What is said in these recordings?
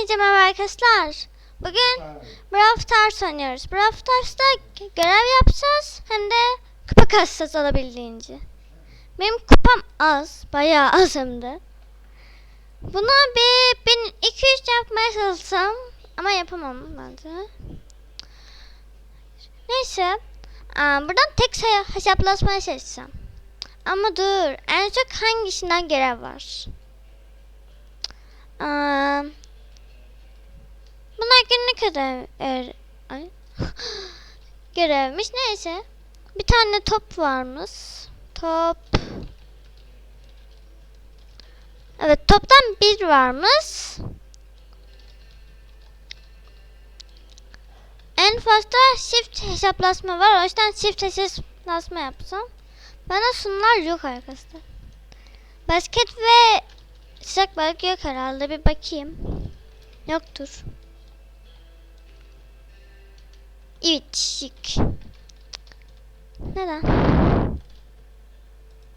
Hepinize merhaba arkadaşlar. Bugün Brawl Stars oynuyoruz. Brawl Stars'ta görev yapacağız. Hem de kupa kasacağız alabildiğince. Benim kupam az. Bayağı az hem de. Bunu bir 1200 yapmaya çalışsam. Ama yapamam bence. Neyse. Aa, buradan tek hesaplaşmaya çalışacağım. Ama dur. En çok hangisinden görev var? Aa, bunlar günlük ödev er, ay. görevmiş. Neyse. Bir tane top varmış. Top. Evet toptan bir varmış. En fazla shift hesaplaşma var. O yüzden shift hesaplaşma yapsam. Bana sunlar yok arkadaşlar. Basket ve sıcak balık yok herhalde. Bir bakayım. Yoktur. Şık. Neden?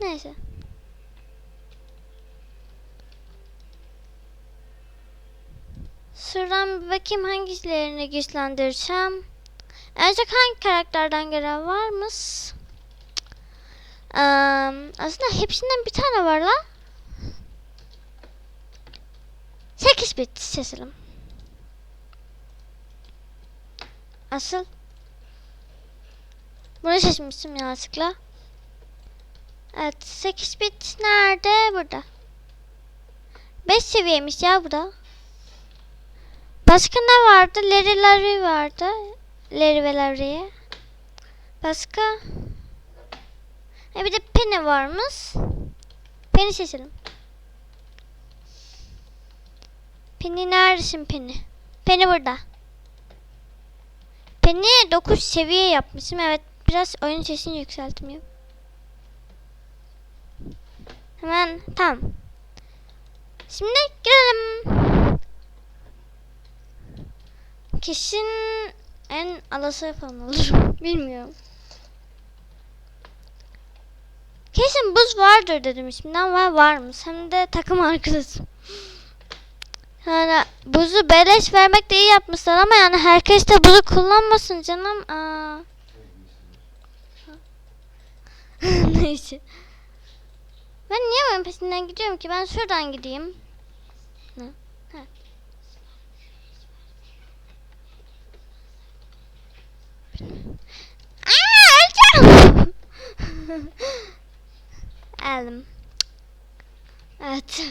Neyse. Şuradan bir bakayım hangilerini güçlendireceğim. En çok hangi karakterden görev varmış? Eee, aslında hepsinden bir tane var la. 8 bit seçelim. Asıl bunu seçmiştim yanlışlıkla. Evet 8 bit nerede? Burada. 5 seviyemiş ya bu da. Başka ne vardı? Larry Larry vardı. Larry ve Larry'e. Başka? Ha bir de Penny varmış. Penny seçelim. Penny neredesin Penny? Penny burada. Penny 9 seviye yapmışım. Evet biraz oyun sesini yükseltmiyor. Hemen tamam. Şimdi girelim. Kesin en alası falan olur. Bilmiyorum. Kesin buz vardır dedim içimden var varmış. Hem de takım arkadaşım. Yani buzu beleş vermek de iyi yapmışlar ama yani herkes de buzu kullanmasın canım. Aa. Neyse. Ben niye oyun peşinden gidiyorum ki? Ben şuradan gideyim. Ne? Ha. Aa, öleceğim. Aldım. Evet.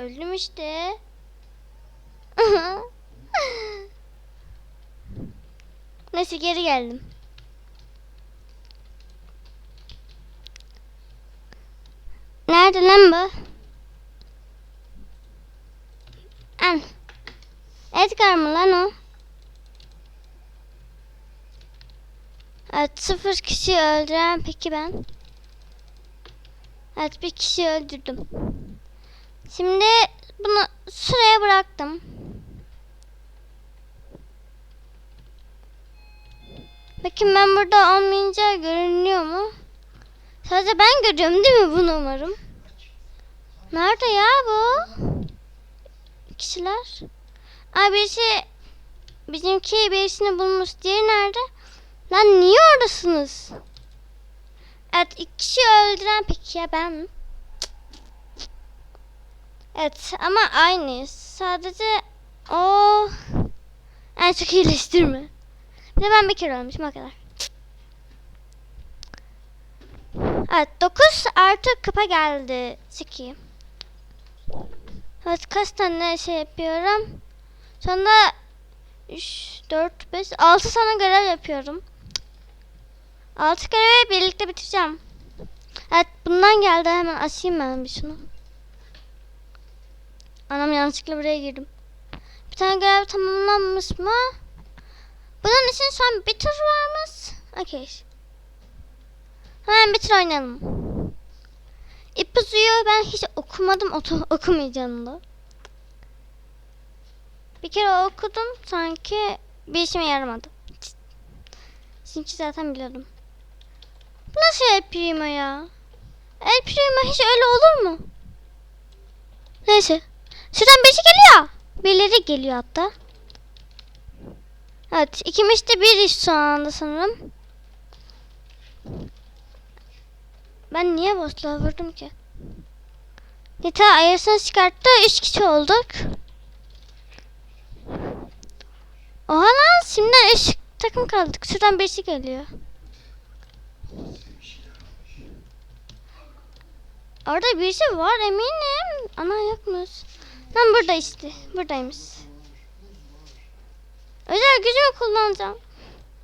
Öldüm işte. Neyse geri geldim. Nerede lan bu? An. Edgar mı lan o? Evet sıfır kişi öldüren peki ben. Evet bir kişi öldürdüm. Şimdi bunu sıraya bıraktım. Bakın ben burada olmayınca görünüyor mu? Sadece ben görüyorum değil mi bunu umarım? Nerede ya bu? Kişiler. Aa birisi bizimki birisini bulmuş. Diğeri nerede? Lan niye oradasınız? Evet iki kişi öldüren peki ya ben? Evet ama aynı. Sadece o en çok iyileştirme. Bir de ben bir kere ölmüşüm o kadar. Evet 9 artı kupa geldi. Çıkayım. Evet kaç tane şey yapıyorum. Sonra 3, 4, 5, 6 tane görev yapıyorum. 6 görevi birlikte bitireceğim. Evet bundan geldi hemen açayım ben bir şunu. Anam yanlışlıkla buraya girdim. Bir tane görev tamamlanmış mı? Bunun için son bir tur varmış. Okey. Hemen bir tur oynayalım. İpuzuyu ben hiç okumadım, oku okumayacağım da. Bir kere okudum sanki bir işime yaramadı. Çünkü zaten biliyordum. Bu nasıl El Primo ya? El Primo hiç öyle olur mu? Neyse. Şuradan birisi geliyor. Birileri geliyor hatta. Evet. ikimiz de bir iş şu anda sanırım. Ben niye boşluğa vurdum ki? Nita ayarısını çıkarttı. Üç kişi olduk. Oha lan şimdiden üç takım kaldık. Şuradan birisi geliyor. Orada birisi var eminim. Ana yokmuş. Tam burada işte. Buradaymış. Özel gücümü kullanacağım.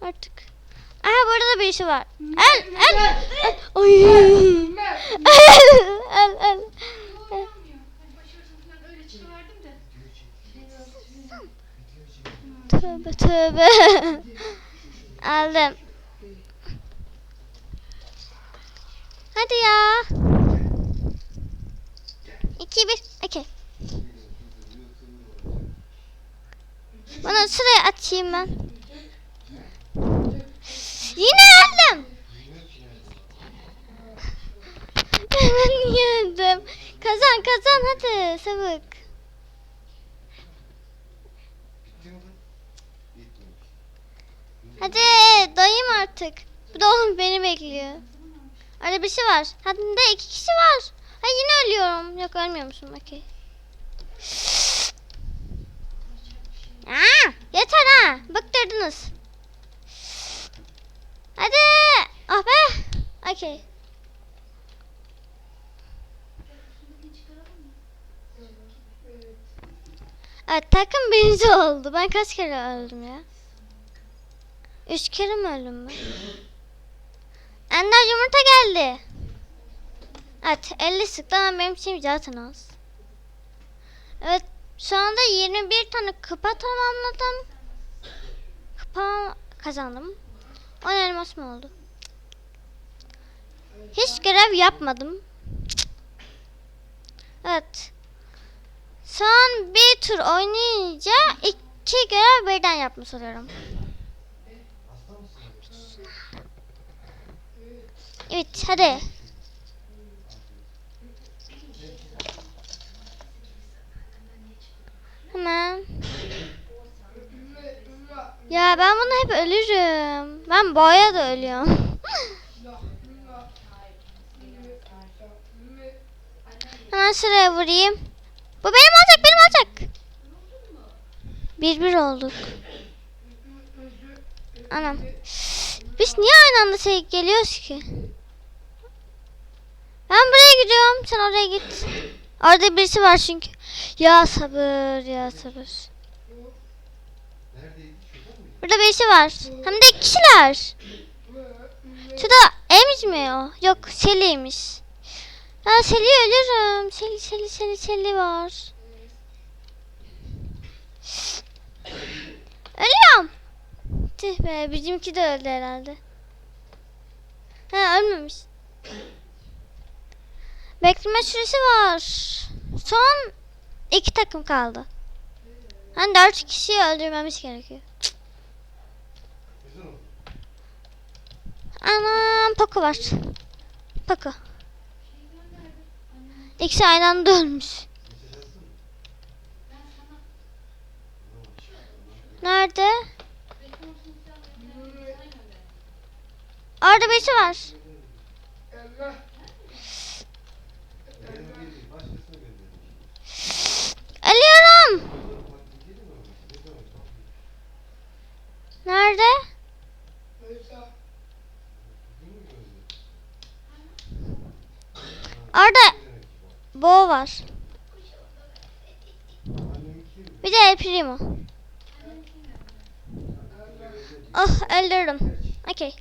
Artık. Aha burada bir işi var. El el. el. Ay. El el el. Tövbe tövbe. Aldım. Hadi ya. 2 1 2 Onu şuraya açayım ben. Yine aldım. ben yendim. Kazan kazan hadi sabık. Hadi dayım artık. Bu da oğlum beni bekliyor. Öyle bir şey var. Hadi de iki kişi var. Ha yine ölüyorum. Yok ölmüyormuşum. Okey. Ha. Bıktırdınız. Hadi. Ah be. Okey. Evet takım birinci oldu. Ben kaç kere öldüm ya? Üç kere mi öldüm ben? Ender yumurta geldi. Evet 50 sıktı ama benim şeyim zaten az. Evet şu anda 21 tane kupa tamamladım. Kupa kazandım. 10 elmas mı oldu? Hiç görev yapmadım. Evet. Son bir tur oynayınca iki görev birden yapmış oluyorum. Evet hadi. Hemen. Ya ben bunu hep ölürüm. Ben boya da ölüyorum. Hemen şuraya vurayım. Bu benim olacak benim olacak. Bir bir olduk. Anam. Biz niye aynı anda şey geliyoruz ki? Ben buraya gidiyorum. Sen oraya git. Orada birisi var çünkü. Ya sabır ya sabır. Burada birisi var. Hem de kişiler. Şurada Emiz mi o? Yok Seli'ymiş. Ya Seli ölürüm. Seli Seli Seli Seli var. Ölüyorum. Tüh be bizimki de öldü herhalde. Ha ölmemiş. Bekleme süresi var. Son iki takım kaldı. Hani dört kişiyi öldürmemiz gerekiyor. Anam Poco var. Poco. İkisi aynı anda ölmüş. Nerede? Orada birisi var. Ölüyorum. Nerede? Orada Bo var. Bir de El Primo. Oh öldürdüm. Okey.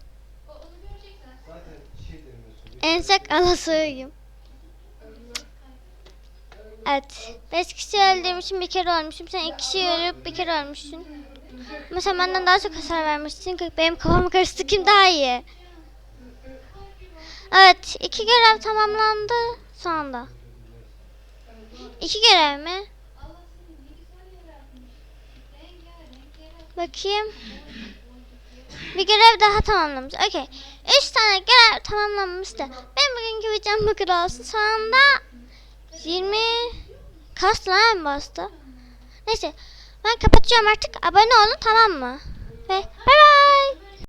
Ensek alasıyım. Evet. Beş kişi öldürmüşüm bir kere ölmüşüm. Sen iki kişi ölüp bir kere ölmüşsün. Ama sen benden daha çok hasar vermişsin. Benim kafam karıştı. Kim daha iyi? Evet. iki görev tamamlandı. Şu anda. İki görev mi? Bakayım. Bir görev daha tamamlamış. Okey. Üç tane görev tamamlanmıştı. Ben bugünkü videom bu kadar olsun. Şu anda 20 Kastı lan en bastı. Neyse ben kapatıyorum artık. Abone olun tamam mı? Ve bay bay.